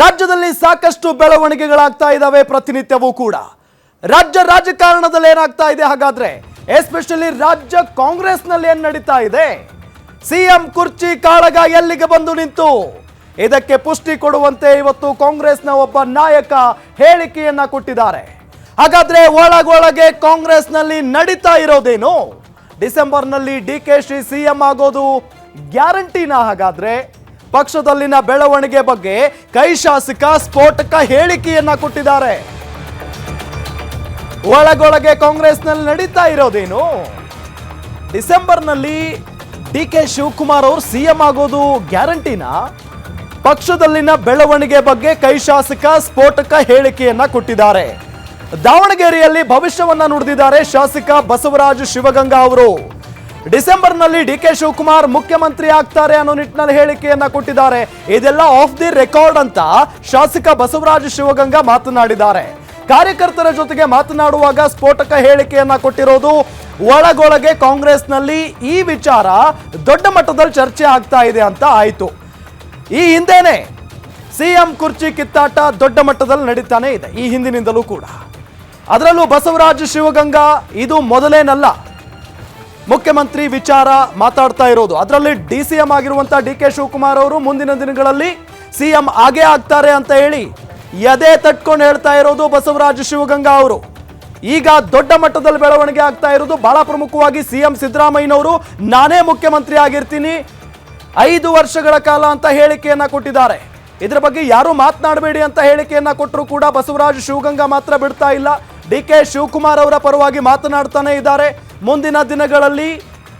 ರಾಜ್ಯದಲ್ಲಿ ಸಾಕಷ್ಟು ಬೆಳವಣಿಗೆಗಳಾಗ್ತಾ ಇದ್ದಾವೆ ಪ್ರತಿನಿತ್ಯವೂ ಕೂಡ. ರಾಜ್ಯ ರಾಜಕಾರಣದಲ್ಲಿ ಏನಾಗ್ತಾ ಇದೆ ಹಾಗಾದ್ರೆ? ಎಸ್ಪೆಷಲಿ ರಾಜ್ಯ ಕಾಂಗ್ರೆಸ್ನಲ್ಲಿ ಏನ್ ನಡೀತಾ ಇದೆ? ಸಿಎಂ ಕುರ್ಚಿ ಕಾಳಗ ಎಲ್ಲಿಗೆ ಬಂದು ನಿಂತು? ಇದಕ್ಕೆ ಪುಷ್ಟಿ ಕೊಡುವಂತೆ ಇವತ್ತು ಕಾಂಗ್ರೆಸ್ನ ಒಬ್ಬ ನಾಯಕ ಹೇಳಿಕೆಯನ್ನ ಕೊಟ್ಟಿದ್ದಾರೆ. ಹಾಗಾದ್ರೆ ಒಳಗೊಳಗೆ ಕಾಂಗ್ರೆಸ್ನಲ್ಲಿ ನಡೀತಾ ಇರೋದೇನು? ಡಿಸೆಂಬರ್ನಲ್ಲಿ ಡಿ ಕೆ ಶ್ರೀ ಸಿಎಂ ಆಗೋದು ಗ್ಯಾರಂಟಿನ ಹಾಗಾದ್ರೆ? ಪಕ್ಷದಲ್ಲಿನ ಬೆಳವಣಿಗೆ ಬಗ್ಗೆ ಕೈ ಶಾಸಕ ಸ್ಫೋಟಕ ಹೇಳಿಕೆಯನ್ನ ಕೊಟ್ಟಿದ್ದಾರೆ. ಒಳಗೊಳಗೆ ಕಾಂಗ್ರೆಸ್ನಲ್ಲಿ ನಡೀತಾ ಇರೋದೇನು? ಡಿಸೆಂಬರ್ನಲ್ಲಿ ಡಿ ಕೆ ಶಿವಕುಮಾರ್ ಅವರು ಸಿಎಂ ಆಗೋದು ಗ್ಯಾರಂಟಿನಾ? ಪಕ್ಷದಲ್ಲಿನ ಬೆಳವಣಿಗೆ ಬಗ್ಗೆ ಕೈ ಶಾಸಕ ಸ್ಫೋಟಕ ಹೇಳಿಕೆಯನ್ನ ಕೊಟ್ಟಿದ್ದಾರೆ. ದಾವಣಗೆರೆಯಲ್ಲಿ ಭವಿಷ್ಯವನ್ನ ನುಡಿದಿದ್ದಾರೆ ಶಾಸಕ ಬಸವರಾಜ ಶಿವಗಂಗಾ ಅವರು. ಡಿಸೆಂಬರ್ನಲ್ಲಿ ಡಿ ಕೆ ಶಿವಕುಮಾರ್ ಮುಖ್ಯಮಂತ್ರಿ ಆಗ್ತಾರೆ ಅನ್ನೋ ನಿಟ್ಟಿನಲ್ಲಿ ಹೇಳಿಕೆಯನ್ನ ಕೊಟ್ಟಿದ್ದಾರೆ. ಇದೆಲ್ಲ ಆಫ್ ದಿ ರೆಕಾರ್ಡ್ ಅಂತ ಶಾಸಕ ಬಸವರಾಜ ಶಿವಗಂಗಾ ಮಾತನಾಡಿದ್ದಾರೆ. ಕಾರ್ಯಕರ್ತರ ಜೊತೆಗೆ ಮಾತನಾಡುವಾಗ ಸ್ಫೋಟಕ ಹೇಳಿಕೆಯನ್ನ ಕೊಟ್ಟಿರೋದು ಒಳಗೊಳಗೆ ಕಾಂಗ್ರೆಸ್ನಲ್ಲಿ ಈ ವಿಚಾರ ದೊಡ್ಡ ಮಟ್ಟದಲ್ಲಿ ಚರ್ಚೆ ಆಗ್ತಾ ಇದೆ ಅಂತ ಆಯಿತು. ಈ ಹಿಂದೆನೆ ಸಿಎಂ ಕುರ್ಚಿ ಕಿತ್ತಾಟ ದೊಡ್ಡ ಮಟ್ಟದಲ್ಲಿ ನಡೀತಾನೆ ಇದೆ, ಈ ಹಿಂದಿನಿಂದಲೂ ಕೂಡ. ಅದರಲ್ಲೂ ಬಸವರಾಜ ಶಿವಗಂಗಾ ಇದು ಮೊದಲೇನಲ್ಲ. ಮುಖ್ಯಮಂತ್ರಿ ವಿಚಾರ ಮಾತಾಡ್ತಾ ಇರೋದು. ಅದರಲ್ಲಿ ಡಿ ಸಿ ಎಂ ಆಗಿರುವಂತಹ ಡಿ ಕೆ ಶಿವಕುಮಾರ್ ಅವರು ಮುಂದಿನ ದಿನಗಳಲ್ಲಿ ಸಿಎಂ ಆಗೇ ಆಗ್ತಾರೆ ಅಂತ ಹೇಳಿ ಎದೆ ತಟ್ಕೊಂಡು ಹೇಳ್ತಾ ಇರೋದು ಬಸವರಾಜ ಶಿವಗಂಗಾ ಅವರು. ಈಗ ದೊಡ್ಡ ಮಟ್ಟದಲ್ಲಿ ಬೆಳವಣಿಗೆ ಆಗ್ತಾ ಇರೋದು ಬಹಳ ಪ್ರಮುಖವಾಗಿ ಸಿಎಂ ಸಿದ್ದರಾಮಯ್ಯನವರು. ನಾನೇ ಮುಖ್ಯಮಂತ್ರಿ ಆಗಿರ್ತೀನಿ. ಐದು ವರ್ಷಗಳ ಕಾಲ ಅಂತ ಹೇಳಿಕೆಯನ್ನ ಕೊಟ್ಟಿದ್ದಾರೆ. ಇದರ ಬಗ್ಗೆ ಯಾರು ಮಾತನಾಡಬೇಡಿ ಅಂತ ಹೇಳಿಕೆಯನ್ನ ಕೊಟ್ಟರು ಕೂಡ ಬಸವರಾಜ ಶಿವಗಂಗಾ ಮಾತ್ರ ಬಿಡ್ತಾ ಇಲ್ಲ. ಡಿ ಕೆ ಶಿವಕುಮಾರ್ ಅವರ ಪರವಾಗಿ ಮಾತನಾಡ್ತಾನೆ ಇದ್ದಾರೆ. ಮುಂದಿನ ದಿನಗಳಲ್ಲಿ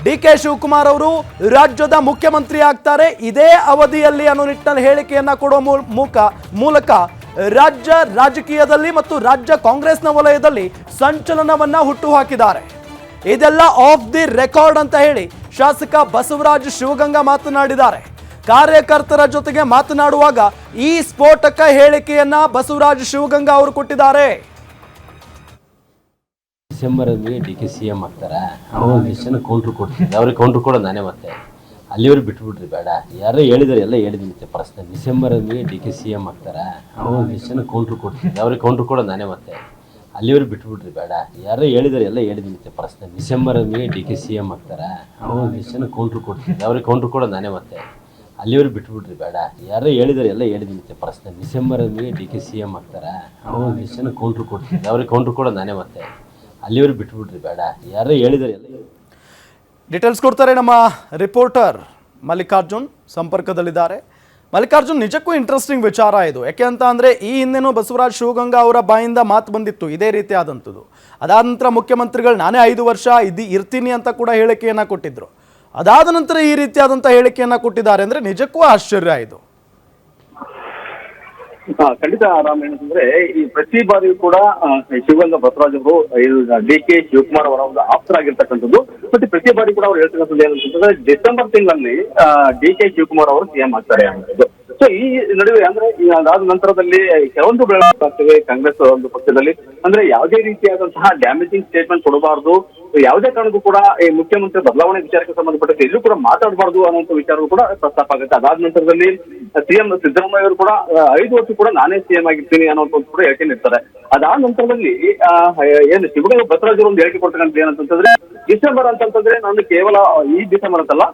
ಡಿ ಕೆ ಶಿವಕುಮಾರ್ ಅವರು ರಾಜ್ಯದ ಮುಖ್ಯಮಂತ್ರಿ ಆಗ್ತಾರೆ. ಇದೇ ಅವಧಿಯಲ್ಲಿ ಅನ್ನೋ ನಿಟ್ಟಿನಲ್ಲಿ ಹೇಳಿಕೆಯನ್ನ ಕೊಡುವ ಮೂಲಕ ಮೂಲಕ ರಾಜ್ಯ ರಾಜಕೀಯದಲ್ಲಿ ಮತ್ತು ರಾಜ್ಯ ಕಾಂಗ್ರೆಸ್ನ ವಲಯದಲ್ಲಿ ಸಂಚಲನವನ್ನ ಹುಟ್ಟು ಹಾಕಿದ್ದಾರೆ ಇದೆಲ್ಲ ಆಫ್ ದಿ ರೆಕಾರ್ಡ್ ಅಂತ ಹೇಳಿ ಶಾಸಕ ಬಸವರಾಜ ಶಿವಗಂಗಾ ಮಾತನಾಡಿದ್ದಾರೆ. ಕಾರ್ಯಕರ್ತರ ಜೊತೆಗೆ ಮಾತನಾಡುವಾಗ ಈ ಸ್ಫೋಟಕ ಹೇಳಿಕೆಯನ್ನ ಬಸವರಾಜ ಶಿವಗಂಗಾ ಅವರು ಕೊಟ್ಟಿದ್ದಾರೆ. ಡಿಸೆಂಬರಲ್ಲಿ ಡಿ ಕೆ ಸಿ ಎಂ ಆಗ್ತಾರೆ. ಎಷ್ಟು ಜನ ಕೌಂಟ್ರ್ ಕೊಡ್ತಿದ್ದೆ ಅವ್ರಿಗೆ ಕೌಂಟ್ರ್ ಕೊಡೋದು ನಾನೇ ಮತ್ತೆ. ಅಲ್ಲಿವರೆಗೆ ಬಿಟ್ಬಿಡ್ರಿ, ಬೇಡ. ಯಾರೋ ಹೇಳಿದಾರೆ, ಎಲ್ಲ ಹೇಳಿದ್ದೀನಿ ಡಿಸೆಂಬರ್ ಡಿಸೆಂಬರಲ್ಲಿ ಡಿ ಕೆ ಸಿ ಎಂ ಆಗ್ತಾರೆ. ಎಷ್ಟು ಜನ ಕೌಂಟ್ರ್ ಕೊಡ್ತಿದ್ದೆ ಅವ್ರಿಗೆ ಕೌಂಟ್ರ್ ಕೊಡೋದು ನಾನೇ ಮತ್ತೆ. ಅಲ್ಲಿವರೆಗೆ ಬಿಟ್ಬಿಡ್ರಿ, ಬೇಡ. ಯಾರೋ ಹೇಳಿದಾರೆ, ಎಲ್ಲ ಹೇಳಿದ್ದೀನಿ ಪರ್ಸ್ನಲ್ ಡಿಸೆಂಬರಲ್ಲಿ ಡಿ ಕೆ ಸಿ ಎಂ ಆಗ್ತಾರೆ. ಎಷ್ಟು ಜನ ಕೌಂಟ್ರ್ ಕೊಡ್ತಿದ್ದೆ ಅವ್ರಿಗೆ ಕೌಂಟ್ರ್ ಕೊಡೋದು ನಾನೇ ಮತ್ತೆ. ಅಲ್ಲಿವರೆಗೆ ಬಿಟ್ಬಿಡ್ರಿ, ಬೇಡ. ಯಾರೋ ಹೇಳಿದಾರೆ, ಎಲ್ಲ ಹೇಳಿದ್ದೀನಿ ಡಿಸೆಂಬರ್ ಡಿಸೆಂಬರಲ್ಲಿ ಡಿ ಕೆ ಸಿ ಎಂ ಆಗ್ತಾರೆ. ಎಷ್ಟು ಜನ ಕೌಂಟ್ರ್ ಕೊಡ್ತಿದ್ದೆ ಅವ್ರಿಗೆ ಕೌಂಟ್ರ್ ಕೊಡೋದು ನಾನೇ ಮತ್ತೆ. ಅಲ್ಲಿವರೆಗೆ ಬಿಟ್ಬಿಡ್ರಿ ಬೇಡ. ಯಾರೇ ಹೇಳಿದಾರೆ ಎಲ್ಲ. ಡೀಟೇಲ್ಸ್ ಕೊಡ್ತಾರೆ ನಮ್ಮ ರಿಪೋರ್ಟರ್ ಮಲ್ಲಿಕಾರ್ಜುನ್ ಸಂಪರ್ಕದಲ್ಲಿದ್ದಾರೆ. ಮಲ್ಲಿಕಾರ್ಜುನ್, ನಿಜಕ್ಕೂ ಇಂಟ್ರೆಸ್ಟಿಂಗ್ ವಿಚಾರ ಇದು. ಯಾಕೆ ಅಂತ ಅಂದರೆ, ಈ ಹಿಂದೆನೂ ಬಸವರಾಜ್ ಶಿವಗಂಗಾ ಅವರ ಬಾಯಿಂದ ಮಾತು ಬಂದಿತ್ತು, ಇದೇ ರೀತಿ ಆದಂಥದ್ದು. ಅದಾದ ನಂತರ ಮುಖ್ಯಮಂತ್ರಿಗಳು, ನಾನೇ ಐದು ವರ್ಷ ಇದ್ದು, ಇರ್ತೀನಿ ಅಂತ ಕೂಡ ಹೇಳಿಕೆಯನ್ನು ಕೊಟ್ಟಿದ್ರು. ಅದಾದ ನಂತರ ಈ ರೀತಿಯಾದಂಥ ಹೇಳಿಕೆಯನ್ನು ಕೊಟ್ಟಿದ್ದಾರೆ ಅಂದರೆ ನಿಜಕ್ಕೂ ಆಶ್ಚರ್ಯ ಇದು. ಖಂಡಿತ ಆರಾಮ ಏನಂತಂದ್ರೆ ಈ ಪ್ರತಿ ಬಾರಿಯೂ ಕೂಡ ಶಿವಗಂಗ ಬಸವರಾಜ್ ಅವರು ಡಿ ಕೆ ಶಿವಕುಮಾರ್ ಅವರ ಒಂದು ಆಪ್ತರಾಗಿರ್ತಕ್ಕಂಥದ್ದು ಮತ್ತೆ ಪ್ರತಿ ಬಾರಿ ಕೂಡ ಅವ್ರು ಹೇಳ್ತಕ್ಕಂಥದ್ದು ಏನಂತಂದ್ರೆ ಡಿಸೆಂಬರ್ ತಿಂಗಳಲ್ಲಿ ಡಿ ಕೆ ಶಿವಕುಮಾರ್ ಅವರು ಸಿಎಂ ಆಗ್ತಾರೆ ಅನ್ನೋದು. ಸೊ ಈ ನಡುವೆ ಅಂದ್ರೆ ಅದಾದ ನಂತರದಲ್ಲಿ ಕೆಲವೊಂದು ಬೆಳವಣಿಗೆ ಕಾಂಗ್ರೆಸ್ ಒಂದು ಪಕ್ಷದಲ್ಲಿ. ಅಂದ್ರೆ ಯಾವುದೇ ರೀತಿಯಾದಂತಹ ಡ್ಯಾಮೇಜಿಂಗ್ ಸ್ಟೇಟ್ಮೆಂಟ್ ಕೊಡಬಾರದು. ಯಾವುದೇ ಕಾರಣಕ್ಕೂ ಕೂಡ ಈ ಮುಖ್ಯಮಂತ್ರಿ ಬದಲಾವಣೆ ವಿಚಾರಕ್ಕೆ ಸಂಬಂಧಪಟ್ಟಂತೆ ಎಲ್ಲೂ ಕೂಡ ಮಾತಾಡಬಾರ್ದು ಅನ್ನುವಂಥ ವಿಚಾರವೂ ಕೂಡ ಪ್ರಸ್ತಾಪ ಆಗುತ್ತೆ. ಅದಾದ ನಂತರದಲ್ಲಿ ಸಿಎಂ ಸಿದ್ದರಾಮಯ್ಯ ಅವರು ಕೂಡ ಐದು ವರ್ಷ ಕೂಡ ನಾನೇ ಸಿಎಂ ಆಗಿರ್ತೀನಿ ಅನ್ನೋದು ಕೂಡ ಹೇಳಿಕೆ ನೀಡ್ತಾರೆ. ಅದಾದ ನಂತರದಲ್ಲಿ ಏನು ಶಿವಗಂಗಾ ಬಸವರಾಜ್ ಒಂದು ಹೇಳಿಕೆ ಕೊಡ್ತಕ್ಕಂಥ ಏನಂತಂದ್ರೆ ಡಿಸೆಂಬರ್ ಅಂತಂತಂದ್ರೆ ನಾನು ಕೇವಲ ಈ ಡಿಸೆಂಬರ್ ಅಂತಲ್ಲ,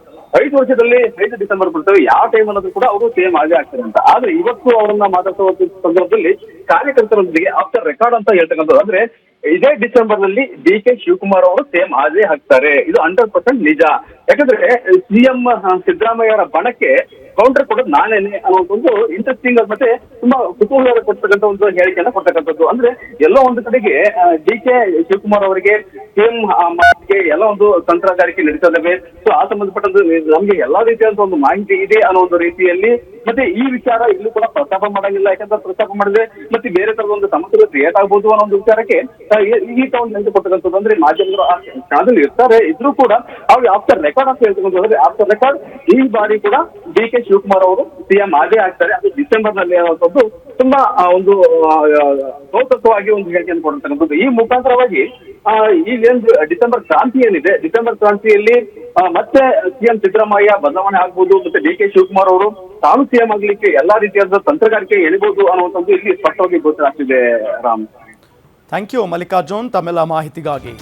ಐದು ವರ್ಷದಲ್ಲಿ ಐದು ಡಿಸೆಂಬರ್ ಬರ್ತವೆ ಯಾವ ಟೈಮ್ ಅನ್ನೋದು ಕೂಡ ಅವರು ಸೇಮ್ ಆಗೇ ಆಗ್ತಾರೆ ಅಂತ. ಆದ್ರೆ ಇವತ್ತು ಅವರನ್ನ ಮಾತಾಡುವ ಸಂದರ್ಭದಲ್ಲಿ ಕಾರ್ಯಕರ್ತರೊಂದಿಗೆ ಆಫ್ಟರ್ ರೆಕಾರ್ಡ್ ಅಂತ ಹೇಳ್ತಕ್ಕಂಥದ್ದು. ಅಂದ್ರೆ ಇದೇ ಡಿಸೆಂಬರ್ನಲ್ಲಿ ಡಿ ಕೆ ಶಿವಕುಮಾರ್ ಅವರು ಸೇಮ್ ಆಗೇ ಹಾಕ್ತಾರೆ. ಇದು ಹಂಡ್ರೆಡ್ ಪರ್ಸೆಂಟ್ ನಿಜ. ಯಾಕಂದ್ರೆ ಸಿಎಂ ಸಿದ್ದರಾಮಯ್ಯ ಅವರ ಬಣಕ್ಕೆ ಕೌಂಟರ್ ಕೊಡೋದು ನಾನೇನೆ ಅನ್ನೋ ಒಂದು ಇಂಟ್ರೆಸ್ಟಿಂಗ್ ಮತ್ತೆ ತುಂಬಾ ಕುತೂಹಲ ಕೊಡ್ತಕ್ಕಂಥ ಒಂದು ಹೇಳಿಕೆಯನ್ನ ಕೊಡ್ತಕ್ಕಂಥದ್ದು. ಅಂದ್ರೆ ಎಲ್ಲ ಒಂದು ಕಡೆಗೆ ಡಿ ಕೆ ಶಿವಕುಮಾರ್ ಅವರಿಗೆ ಸಿಎಂ ಎಲ್ಲ ಒಂದು ತಂತ್ರಗಾರಿಕೆ ನಡೀತದವೆ. ಸೊ ಆ ಸಂಬಂಧಪಟ್ಟಂತ ನಮ್ಗೆ ಎಲ್ಲಾ ರೀತಿಯಾದಂತ ಒಂದು ಮಾಹಿತಿ ಇದೆ ಅನ್ನೋ ಒಂದು ರೀತಿಯಲ್ಲಿ ಮತ್ತೆ ಈ ವಿಚಾರ ಇಲ್ಲೂ ಕೂಡ ಪ್ರಸ್ತಾಪ ಮಾಡಂಗಿಲ್ಲ. ಯಾಕಂದ್ರೆ ಪ್ರಸ್ತಾಪ ಮಾಡಿದ್ರೆ ಮತ್ತೆ ಬೇರೆ ತರದ ಒಂದು ಸಮಸ್ಯೆಗಳು ಕ್ರಿಯೇಟ್ ಆಗ್ಬೋದು ಅನ್ನೋ ಒಂದು ವಿಚಾರಕ್ಕೆ ಈ- ಒಂದು ನೆನಪು ಕೊಟ್ಟಕ್ಕಂಥದ್ದು ಅಂದ್ರೆ ಮಾಧ್ಯಮಗಳು ಆ ಸ್ಥಾನದಲ್ಲಿ ಇರ್ತಾರೆ, ಇದ್ರೂ ಕೂಡ ಅವ್ರು ಆಫ್ಟರ್ ರೆಕಾರ್ಡ್ ಅಂತ ಹೇಳ್ತಕ್ಕಂಥದ್ದು. ಆಫ್ಟರ್ ರೆಕಾರ್ಡ್ ಈ ಬಾರಿ ಕೂಡ ಡಿ ಕೆ ಶಿವಕುಮಾರ್ ಅವರು ಸಿಎಂ ಆಗೇ ಆಗ್ತಾರೆ. ಅದು ಡಿಸೆಂಬರ್ನಲ್ಲಿ ಅನ್ನುವಂಥದ್ದು ತುಂಬಾ ಒಂದು ಸೌತತ್ವವಾಗಿ ಒಂದು ಹೇಳಿಕೆಯನ್ನು ಕೊಡ್ತಕ್ಕಂಥದ್ದು ಈ ಮುಖಾಂತರವಾಗಿ ಈಗೇನು ಡಿಸೆಂಬರ್ ಕ್ರಾಂತಿ ಏನಿದೆ? ಡಿಸೆಂಬರ್ ಕ್ರಾಂತಿಯಲ್ಲಿ ಮತ್ತೆ ಸಿಎಂ ಸಿದ್ದರಾಮಯ್ಯ ಬದಲಾವಣೆ ಆಗ್ಬೋದು, ಮತ್ತೆ ಡಿ ಕೆ ಶಿವಕುಮಾರ್ ಅವರು ತಾನು ಸಿಎಂ ಆಗ್ಲಿಕ್ಕೆ ಎಲ್ಲಾ ರೀತಿಯಾದ ತಂತ್ರಗಾರಿಕೆ ಎಳಿಬಹುದು ಅನ್ನುವಂಥದ್ದು ಇಲ್ಲಿ ಸ್ಪಷ್ಟವಾಗಿ ಗೋಚರ ಆಗ್ತಿದೆ ರಾಮ್. Thank you Mallikarjun. ತಮ್ಮೆಲ್ಲ ಮಾಹಿತಿಗಾಗಿ.